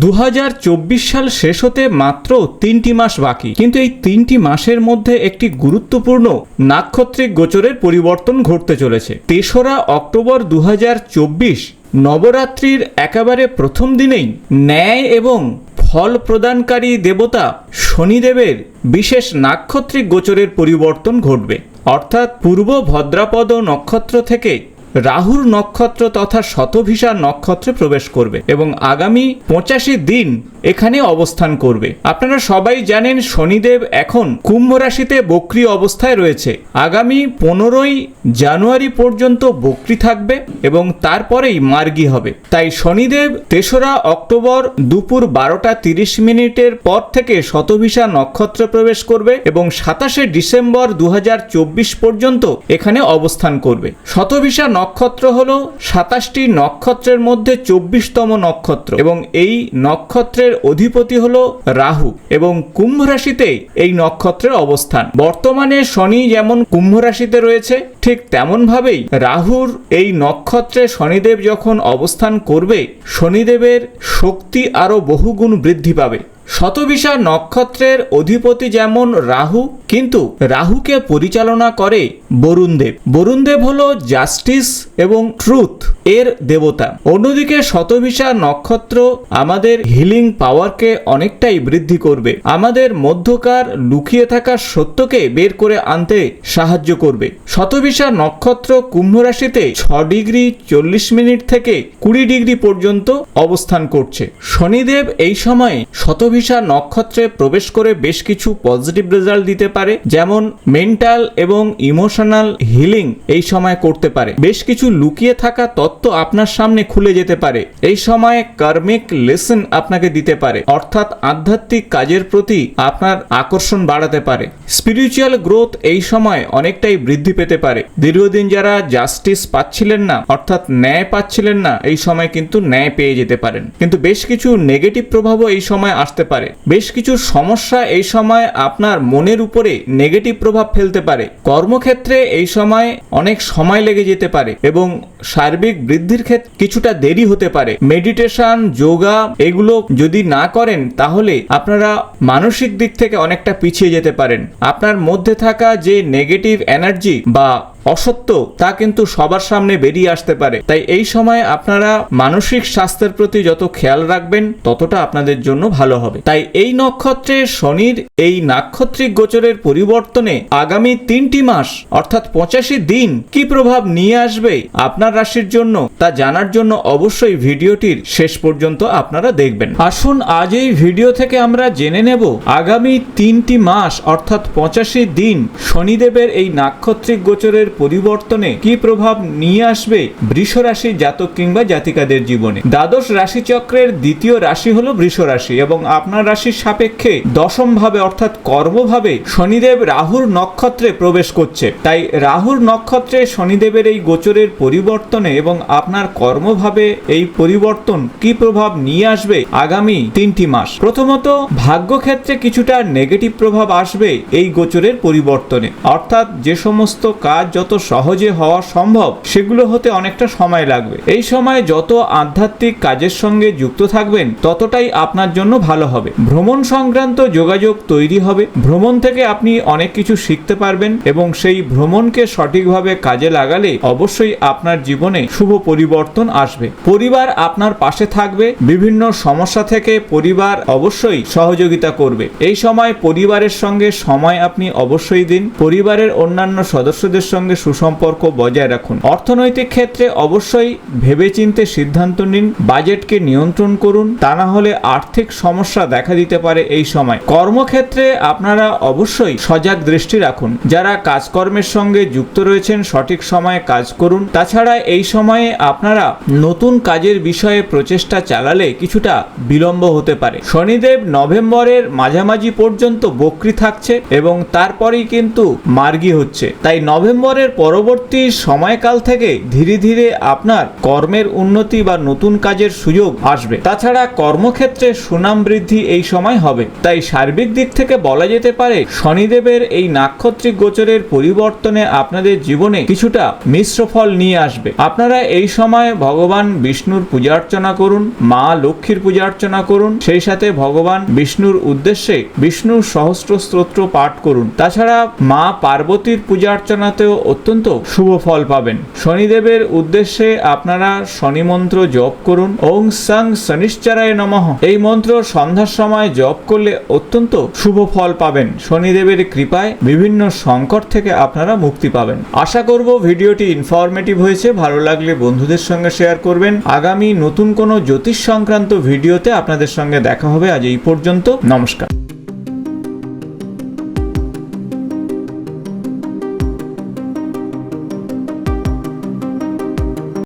দু হাজার চব্বিশ সাল শেষ হতে মাত্র তিনটি মাস বাকি। কিন্তু এই তিনটি মাসের মধ্যে একটি গুরুত্বপূর্ণ নাক্ষত্রিক গোচরের পরিবর্তন ঘটতে চলেছে। তেসরা অক্টোবর দু হাজার চব্বিশ, নবরাত্রির একেবারে প্রথম দিনেই ন্যায় এবং ফল প্রদানকারী দেবতা শনিদেবের বিশেষ নাক্ষত্রিক গোচরের পরিবর্তন ঘটবে। অর্থাৎ পূর্ব ভদ্রাপদ নক্ষত্র থেকে রাহুর নক্ষত্র তথা শতভিসা নক্ষত্রে প্রবেশ করবে এবং আগামী পঁচাশি দিন এখানে অবস্থান করবে। আপনারা সবাই জানেন শনিদেব এখন কুম্ভ রাশিতে বক্রি অবস্থায় রয়েছে। আগামী পনেরোই জানুয়ারি পর্যন্ত বক্রি থাকবে এবং তারপরেই মার্গী হবে। তাই শনিদেব তেসরা অক্টোবর দুপুর বারোটা তিরিশ মিনিটের পর থেকে শতভিসা নক্ষত্রে প্রবেশ করবে এবং সাতাশে ডিসেম্বর দু হাজার চব্বিশ পর্যন্ত এখানে অবস্থান করবে। শতভিসা নক্ষত্র হল সাতাশটি নক্ষত্রের মধ্যে চব্বিশতম নক্ষত্র এবং এই নক্ষত্রের অধিপতি হল রাহু এবং কুম্ভ রাশিতে এই নক্ষত্রের অবস্থান। বর্তমানে শনি যেমন কুম্ভ রাশিতে রয়েছে, ঠিক তেমনভাবেই রাহুর এই নক্ষত্রে শনিদেব যখন অবস্থান করবে, শনিদেবের শক্তি আরও বহুগুণ বৃদ্ধি পাবে। শতবিশা নক্ষত্রের অধিপতি যেমন রাহু, কিন্তু রাহুকে পরিচালনা করে বরুণদেব। বরুণদেব হল জাস্টিস এবং ট্রুথ এর দেবতা। অন্যদিকে শতবিশা নক্ষত্র আমাদের হিলিং পাওয়ারকে অনেকটাই বৃদ্ধি করবে। আমাদের মধ্যকার লুকিয়ে থাকা সত্যকে বের করে আনতে সাহায্য করবে। শতবিশা নক্ষত্র কুম্ভ রাশিতে ছ ডিগ্রি চল্লিশ মিনিট থেকে কুড়ি ডিগ্রি পর্যন্ত অবস্থান করছে। শনিদেব এই সময়ে শতভিসা নক্ষত্রে প্রবেশ করে বেশ কিছু পজিটিভ রেজাল্ট দিতে পারে, যেমন মেন্টাল এবং ইমোশনাল হিলিং এই সময় করতে পারে। বেশ কিছু লুকিয়ে থাকা তত্ত্ব আপনার সামনে খুলে যেতে পারে। এই সময় কার্মিক লেসন আপনাকে দিতে পারে। অর্থাৎ আধ্যাত্মিক কাজের প্রতি আপনার আকর্ষণ বাড়াতে পারে। স্পিরিচুয়াল গ্রোথ এই সময় অনেকটাই বৃদ্ধি পেতে পারে। দীর্ঘদিন যারা জাস্টিস পাচ্ছিলেন না, অর্থাৎ ন্যায় পাচ্ছিলেন না, এই সময় কিন্তু ন্যায় পেয়ে যেতে পারেন। কিন্তু বেশ কিছু নেগেটিভ প্রভাবও এই সময় আসতে পারে। বেশ কিছু সমস্যা এই সময় আপনার মনের উপরে নেগেটিভ প্রভাব ফেলতে পারে। কর্মক্ষেত্রে এই সময় অনেক সময় লেগে যেতে পারে এবং সার্বিক বৃদ্ধির ক্ষেত্রে কিছুটা দেরি হতে পারে। মেডিটেশন যোগা এগুলো যদি না করেন, তাহলে আপনারা মানসিক দিক থেকে অনেকটা পিছিয়ে যেতে পারেন। আপনার মধ্যে থাকা যে নেগেটিভ এনার্জি বা অসত্য, তা কিন্তু সবার সামনে বেরিয়ে আসতে পারে। তাই এই সময় আপনারা মানসিক স্বাস্থ্যের প্রতি যত খেয়াল রাখবেন, ততটা আপনাদের জন্য ভালো হবে। তাই এই নক্ষত্রে শনির এই নাক্ষত্রিক গোচরের পরিবর্তনে আগামী তিনটি মাস, অর্থাৎ পঁচাশি দিন, কি প্রভাব নিয়ে আসবে আপনার রাশির জন্য, তা জানার জন্য অবশ্যই ভিডিওটির শেষ পর্যন্ত আপনারা দেখবেন। আসুন আজ এই ভিডিও থেকে আমরা জেনে নেব, আগামী তিনটি মাস, অর্থাৎ পঁচাশি দিন, শনিদেবের এই নাক্ষত্রিক গোচরের পরিবর্তনে কি প্রভাব নিয়ে আসবে বৃষ রাশির জাতক কিংবা জাতিকাদের জীবনে? দ্বাদশ রাশিচক্রের দ্বিতীয় রাশি হলো বৃষ রাশি এবং আপনার রাশির সাপেক্ষে দশম ভাবে অর্থাৎ কর্মভাবে শনিদেব রাহুর নক্ষত্রে প্রবেশ করছে। তাই রাহুর নক্ষত্রে শনিদেবের এই গোচরের পরিবর্তনে এবং আপনার কর্মভাবে এই পরিবর্তন কি প্রভাব নিয়ে আসবে আগামী তিনটি মাস? প্রথমত, ভাগ্যক্ষেত্রে কিছুটা নেগেটিভ প্রভাব আসবে এই গোচরের পরিবর্তনে। অর্থাৎ যে সমস্ত কাজ যত সহজে হওয়া সম্ভব, সেগুলো হতে অনেকটা সময় লাগবে। এই সময় যত আধ্যাত্মিক কাজের সঙ্গে যুক্ত থাকবেন, ততটাই আপনার জন্য ভালো হবে। ভ্রমণ সংক্রান্ত যোগাযোগ তৈরি হবে। ভ্রমণ থেকে আপনি অনেক কিছু শিখতে পারবেন এবং সেই ভ্রমণকে সঠিকভাবে কাজে লাগালে অবশ্যই আপনার জীবনে শুভ পরিবর্তন আসবে। পরিবার আপনার পাশে থাকবে। বিভিন্ন সমস্যা থেকে পরিবার অবশ্যই সহযোগিতা করবে। এই সময় পরিবারের সঙ্গে সময় আপনি অবশ্যই দিন। পরিবারের অন্যান্য সদস্যদের সঙ্গে সুসম্পর্ক বজায় রাখুন। অর্থনৈতিক ক্ষেত্রে অবশ্যই ভেবেচিন্তে সিদ্ধান্ত নিন, বাজেটকে নিয়ন্ত্রণ করুন, তা না হলে আর্থিক সমস্যা দেখা দিতে পারে এই সময়। কর্মক্ষেত্রে আপনারা অবশ্যই সজাগ দৃষ্টি রাখুন। যারা কাজকর্মের সঙ্গে যুক্ত রয়েছেন, সঠিক সময়ে কাজ করুন। তাছাড়া এই সময়ে আপনারা নতুন কাজের বিষয়ে প্রচেষ্টা চালালে কিছুটা বিলম্ব হতে পারে। শনিদেব নভেম্বরের মাঝামাঝি পর্যন্ত বক্রি থাকছে এবং তারপরেই কিন্তু মার্গী হচ্ছে। তাই নভেম্বরের ডিসেম্বরের পরবর্তী সময়কাল থেকে ধীরে ধীরে আপনার কর্মের উন্নতি বা নতুন কাজের সুযোগ আসবে। তাছাড়া কর্মক্ষেত্রে সুনাম বৃদ্ধি এই সময় হবে। তাই সার্বিক দিক থেকে বলা যেতে পারে, শনিদেবের এই নাক্ষত্রিক গোচরের পরিবর্তনে আপনাদের জীবনে কিছুটা মিশ্র ফল নিয়ে আসবে। আপনারা এই সময় ভগবান বিষ্ণুর পূজা অর্চনা করুন, মা লক্ষ্মীর পূজা অর্চনা করুন, সেই সাথে ভগবান বিষ্ণুর উদ্দেশ্যে বিষ্ণুর সহস্র স্তোত্র পাঠ করুন। তাছাড়া মা পার্বতীর পূজা অর্চনাতেও অত্যন্ত শুভ ফল পাবেন। শনিদেবের উদ্দেশ্যে আপনারা শনি মন্ত্র জপ করুন। ওং সাং শনিশ্চরায় নমঃ। এই মন্ত্র সন্ধ্যার সময় জপ করলে অত্যন্ত শুভ ফল পাবেন। শনিদেবের কৃপায় বিভিন্ন সংকট থেকে আপনারা মুক্তি পাবেন। আশা করব ভিডিওটি ইনফরমেটিভ হয়েছে। ভালো লাগলে বন্ধুদের সঙ্গে শেয়ার করবেন। আগামী নতুন কোনো জ্যোতিষ সংক্রান্ত ভিডিওতে আপনাদের সঙ্গে দেখা হবে। আজ এই পর্যন্ত নমস্কার।